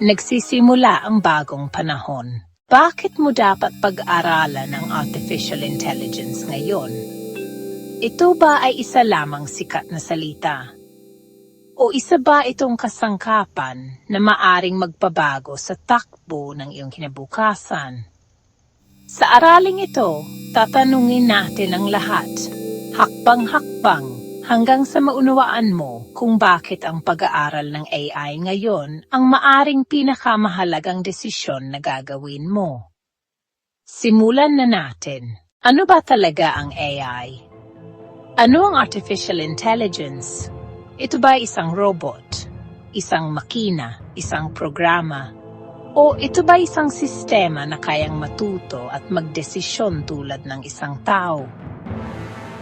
Nagsisimula ang bagong panahon. Bakit mo dapat pag-aralan ang artificial intelligence ngayon? Ito ba ay isa lamang sikat na salita? O isa ba itong kasangkapan na maaring magpabago sa takbo ng iyong kinabukasan? Sa araling ito, tatanungin natin ang lahat, hakbang-hakbang, hanggang sa maunawaan mo kung bakit ang pag-aaral ng AI ngayon ang maaring pinakamahalagang desisyon na gagawin mo. Simulan na natin. Ano ba talaga ang AI? Ano ang artificial intelligence? Ito ba isang robot? Isang makina? Isang programa? O ito ba isang sistema na kayang matuto at magdesisyon tulad ng isang tao?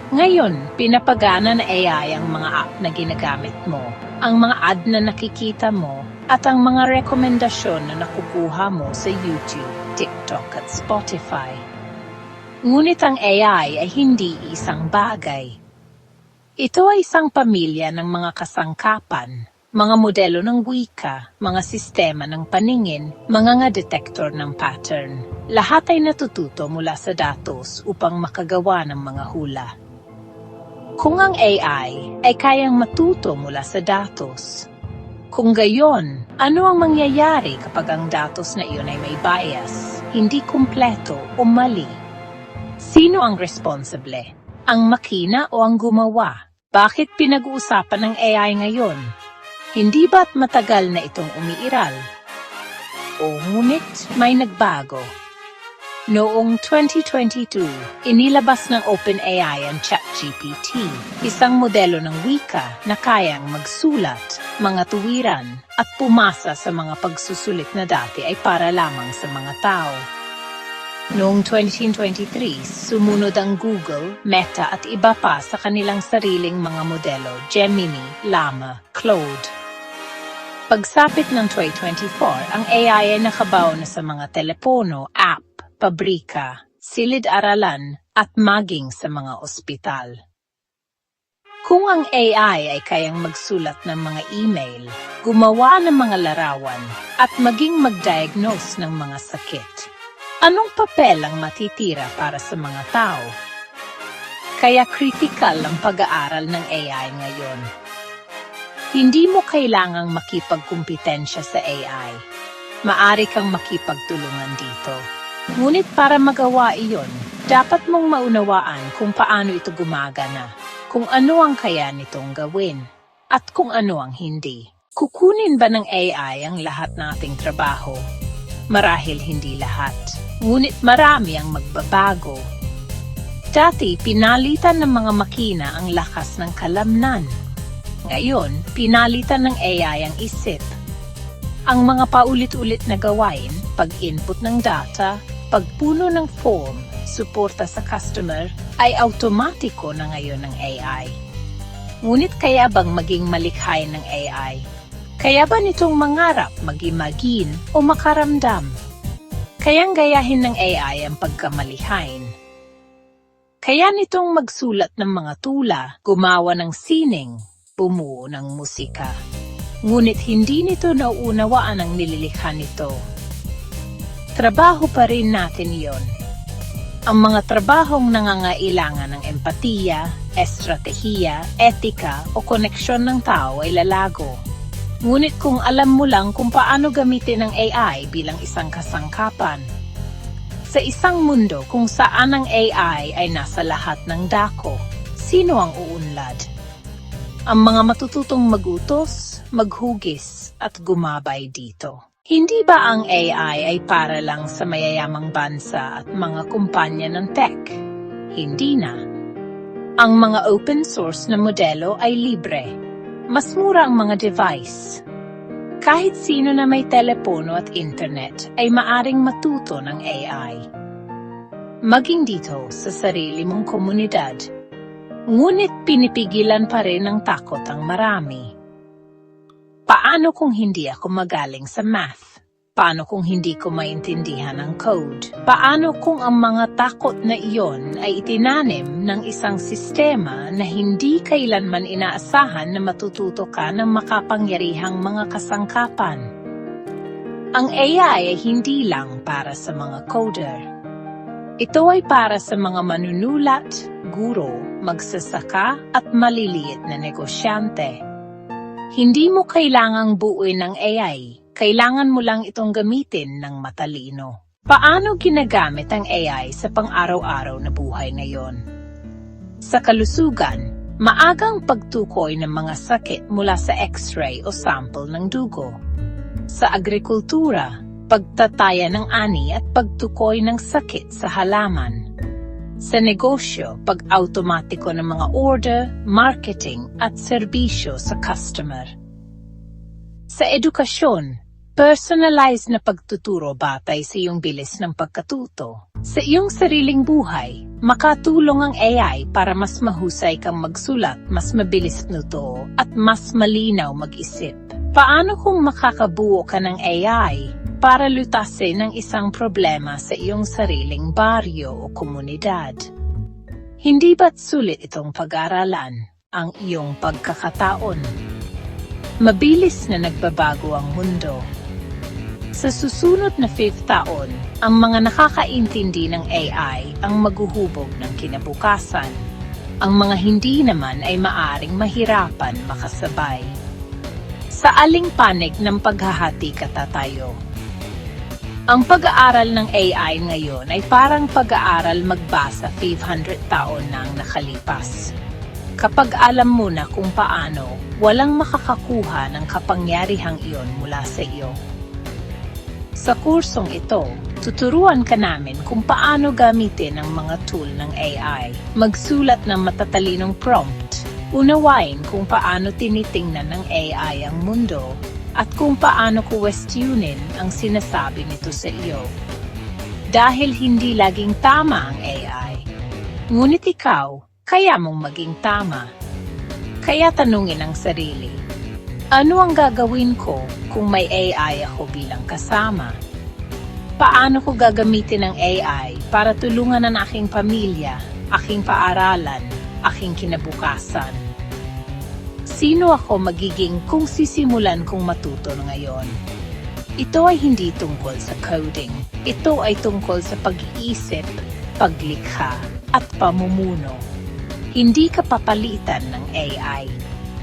Ngayon, pinapagana na AI ang mga app na ginagamit mo, ang mga ad na nakikita mo, at ang mga rekomendasyon na nakukuha mo sa YouTube, TikTok at Spotify. Ngunit ang AI ay hindi isang bagay. Ito ay isang pamilya ng mga kasangkapan, mga modelo ng wika, mga sistema ng paningin, mga nga detektor ng pattern. Lahat ay natututo mula sa datos upang makagawa ng mga hula. Kung ang AI ay kayang matuto mula sa datos, kung gayon, ano ang mangyayari kapag ang datos na iyon ay may bias, hindi kumpleto o mali? Sino ang responsible? Ang makina o ang gumawa? Bakit pinag-uusapan ng AI ngayon? Hindi ba't matagal na itong umiiral? O ngunit may nagbago? Noong 2022, inilabas ng OpenAI ang ChatGPT, isang modelo ng wika na kayang magsulat, mga tuwiran, at pumasa sa mga pagsusulit na dati ay para lamang sa mga tao. Noong 2023, sumunod ang Google, Meta at iba pa sa kanilang sariling mga modelo, Gemini, Llama, Claude. Pagsapit ng 2024, ang AI ay nakabaw na sa mga telepono, app, pabrika, silid-aralan, at maging sa mga ospital. Kung ang AI ay kayang magsulat ng mga email, gumawa ng mga larawan, at maging mag-diagnose ng mga sakit, anong papel ang matitira para sa mga tao? Kaya critical ang pag-aaral ng AI ngayon. Hindi mo kailangang makipagkumpetensya sa AI. Maari kang makipagtulungan dito. Ngunit para magawa iyon, dapat mong maunawaan kung paano ito gumagana, kung ano ang kaya nitong gawin, at kung ano ang hindi. Kukunin ba ng AI ang lahat ng ating trabaho? Marahil hindi lahat. Ngunit marami ang magbabago. Dati, pinalitan ng mga makina ang lakas ng kalamnan. Ngayon, pinalitan ng AI ang isip. Ang mga paulit-ulit na gawain, pag-input ng data, pagpuno ng form, suporta sa customer, ay automatiko na ngayon ng AI. Ngunit kaya bang maging malikhain ng AI? Kaya ba nitong mangarap, magimagin, o makaramdam? Kayang gayahin ng AI ang pagkamalihain. Kaya nitong magsulat ng mga tula, gumawa ng sining, bumuo ng musika. Ngunit hindi nito nauunawaan ang nililikha nito. Trabaho pa rin natin yon. Ang mga trabahong nangangailangan ng empatiya, estratehiya, etika o koneksyon ng tao ay lalago. Ngunit kung alam mo lang kung paano gamitin ang AI bilang isang kasangkapan, sa isang mundo kung saan ang AI ay nasa lahat ng dako, sino ang uunlad? Ang mga matututong magutos, maghugis, at gumabay dito. Hindi ba ang AI ay para lang sa mayayamang bansa at mga kumpanya ng tech? Hindi na. Ang mga open source na modelo ay libre. Mas mura ang mga device. Kahit sino na may telepono at internet ay maaring matuto ng AI. Maging dito sa sarili mong komunidad. Ngunit pinipigilan pa rin ng takot ang marami. Paano kung hindi ako magaling sa math? Paano kung hindi ko maintindihan ang code? Paano kung ang mga takot na iyon ay itinanim ng isang sistema na hindi kailanman inaasahan na matututo ka ng makapangyarihang mga kasangkapan? Ang AI ay hindi lang para sa mga coder. Ito ay para sa mga manunulat, guro, magsasaka at maliliit na negosyante. Hindi mo kailangang buuin ng AI, kailangan mo lang itong gamitin ng matalino. Paano ginagamit ang AI sa pang-araw-araw na buhay ngayon? Sa kalusugan, maagang pagtukoy ng mga sakit mula sa x-ray o sample ng dugo. Sa agrikultura, pagtataya ng ani at pagtukoy ng sakit sa halaman. Sa negosyo, pag-automatiko ng mga order, marketing at serbisyo sa customer. Sa edukasyon, personalized na pagtuturo batay sa iyong bilis ng pagkatuto. Sa iyong sariling buhay, makatulong ang AI para mas mahusay kang magsulat, mas mabilis nuto, at mas malinaw mag-isip. Paano kung makakabuo ka ng AI para lutasin ang isang problema sa iyong sariling baryo o komunidad? Hindi ba't sulit itong pag-aralan ang iyong pagkakataon? Mabilis na nagbabago ang mundo. Sa susunod na fifth taon, ang mga nakakaintindi ng AI ang maghuhubog ng kinabukasan. Ang mga hindi naman ay maaring mahirapan makasabay. Sa aling panig ng paghahati katatayo. Ang pag-aaral ng AI ngayon ay parang pag-aaral magbasa 500 taon na ang nakalipas. Kapag alam mo na kung paano, walang makakakuha ng kapangyarihang iyon mula sa iyo. Sa kursong ito, tuturuan ka namin kung paano gamitin ang mga tool ng AI, magsulat ng matatalinong prompt, unawain kung paano tinitingnan ng AI ang mundo, at kung paano questionin ang sinasabi nito sa iyo. Dahil hindi laging tama ang AI, ngunit ikaw, kaya mong maging tama. Kaya tanungin ang sarili, ano ang gagawin ko kung may AI ako bilang kasama? Paano ko gagamitin ang AI para tulungan ang aking pamilya, aking paaralan, aking kinabukasan? Sino ako magiging kung sisimulan kong matuto ngayon? Ito ay hindi tungkol sa coding. Ito ay tungkol sa pag-iisip, paglikha, at pamumuno. Hindi ka papalitan ng AI.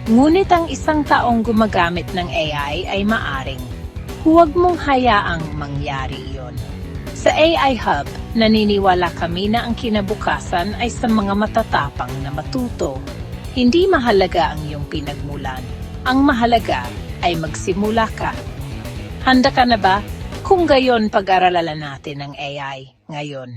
Ngunit ang isang taong gumagamit ng AI ay maaring. Huwag mong hayaang mangyari iyon. Sa AI Hub, naniniwala kami na ang kinabukasan ay sa mga matatapang na matuto. Hindi mahalaga ang pinagmulan. Ang mahalaga ay magsimula ka. Handa ka na ba? Kung gayon pag-aralalan natin ang AI ngayon.